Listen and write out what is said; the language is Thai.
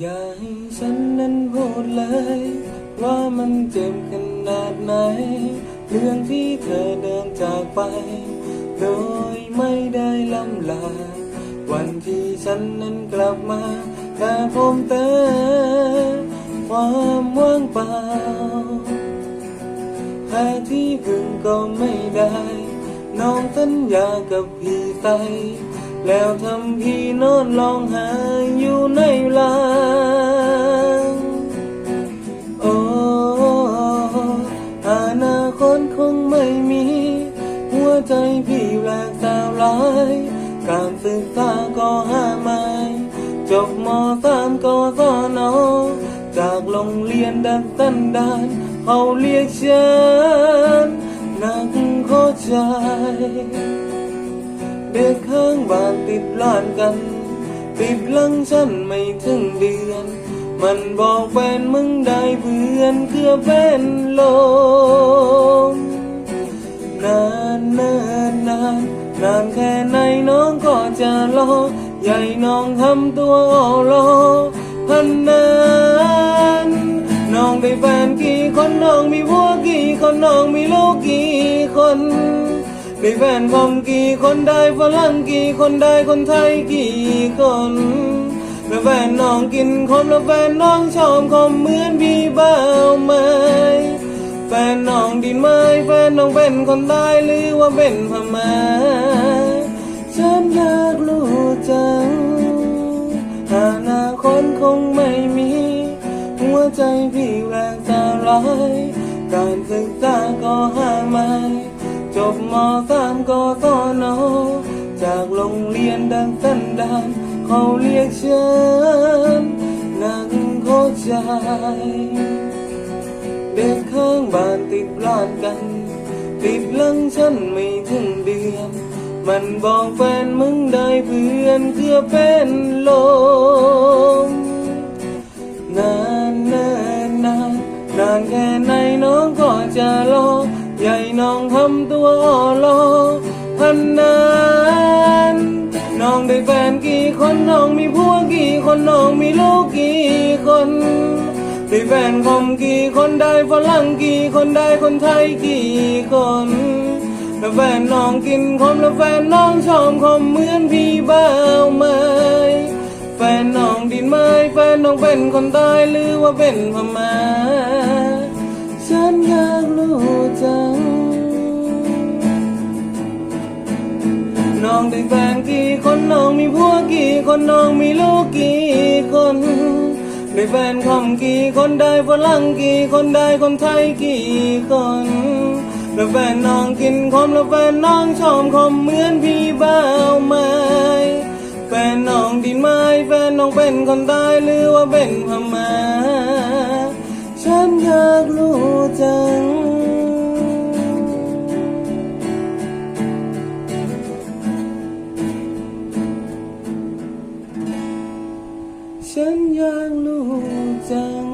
อย่าให้ฉันนั้นพูดเลย ว่ามันเจ็บขนาดไหน เรื่องที่เธอเดินจากไป โดยไม่ได้ลำลา วันที่ฉันนั้นกลับมาแต่ผมเติมความว่างเปล่าแค่ที่พึ่งก็ไม่ได้ น้องสัญญากับพี่ไป แล้วทำพี่นอนร้องไห้อยู่ในลางโอ้อนาคตคงไม่มี หัวใจพี่แหลกสาวร้ายการศึกษาก็ห้าไม่จบมสามก็สอนอจากโรงเรียนดันตันดานเขาเรียกฉันนักโคชาย เด็กข้างบ้านติดล้านกัน ติดลังฉันไม่ถึงเดือน มันบอกแฟนมึงได้เพื่อนเกือบเป็นลมนานเนิ่นนานนานแค่ไหนน้องก็จะรอใหญ่น้องทำตัวอ่อรอพันนานน้องได้แฟนกี่คนน้องมีผัวกี่คนน้องมีลูก ได้แฟนผมกี่คนได้ฝรั่งกี่คนได้คนไทยกี่คนแล้วแฟนน้องกินคมแล้วแฟนน้องชอบคมเหมือนพี่บ้าวไหมแฟนน้องดินไหมแฟนน้องเป็นคนใต้หรือว่าเป็นพม่าฉันอยากรู้จังอนาคตคงไม่มี หัวใจพี่แหลกสลายการศึกษาก็ห้าไม่จ บมสามก็ตอนอจากโรงเรียนดังสันดานเขาเรียกฉันนักโคชายเด็กข้างบ้านติดร้านกัน ติดหลังฉันไม่ถึงเดือนมันบอกแฟนมึงได้เพื่อนเกือเป็นล คนน้องมีลูกกี่คนได้แฟนคมกี่คนได้ฝรั่งกี่คนได้คนไทยกี่คนแล้วแฟนน้องกินคมแล้วแฟนน้องชอบคมเหมือนพี่บ้าวไหมแฟนน้องดินไหมแฟนน้องเป็นคนใต้หรือว่าเป็นพม่าฉันอยากรู้จัง น้องได้แฟนกี่คนน้องมีผัวกี่คนน้องมีลูกกี่ ได้แฟนคอมกี่คนได้ฝรั่งกี่คนได้คนไทยกี่คนแล้วแฟนน้องกินคอมแล้วแฟนน้องชอบคอมเหมือนพี่บ้าวไม้แฟนน้องดินไหมแฟนน้องเป็นคนตายหรือว่าเป็นพม่าฉันอยากรู้จัง ฉันอยากรู้จัง